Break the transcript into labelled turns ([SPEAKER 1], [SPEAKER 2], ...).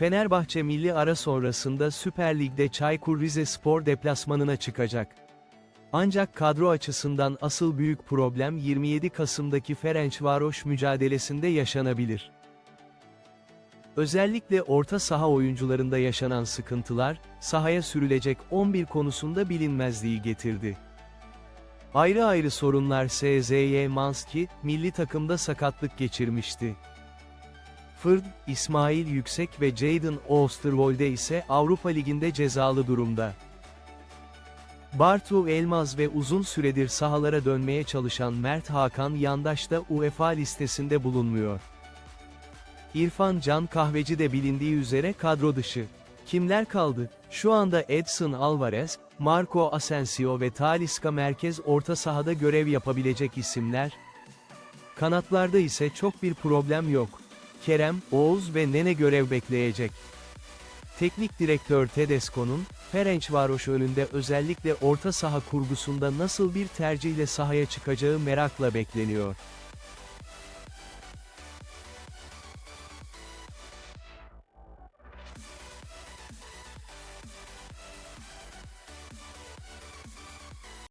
[SPEAKER 1] Fenerbahçe milli ara sonrasında Süper Lig'de Çaykur Rizespor deplasmanına çıkacak. Ancak kadro açısından asıl büyük problem 27 Kasım'daki Ferencvaroş mücadelesinde yaşanabilir. Özellikle orta saha oyuncularında yaşanan sıkıntılar, sahaya sürülecek 11 konusunda bilinmezliği getirdi. Ayrı ayrı sorunlar SZY Manski, milli takımda sakatlık geçirmişti. Fırd, İsmail Yüksek ve Jadon Oosterwolde ise Avrupa Ligi'nde cezalı durumda. Bartu Elmaz ve uzun süredir sahalara dönmeye çalışan Mert Hakan Yandaş da UEFA listesinde bulunmuyor. İrfan Can Kahveci de bilindiği üzere kadro dışı. Kimler kaldı? Şu anda Edson Alvarez, Marco Asensio ve Talisca merkez orta sahada görev yapabilecek isimler. Kanatlarda ise çok bir problem yok. Kerem, Oğuz ve Nene görev bekleyecek. Teknik direktör Tedesco'nun, Ferencvaroş önünde özellikle orta saha kurgusunda nasıl bir tercihle sahaya çıkacağı merakla bekleniyor.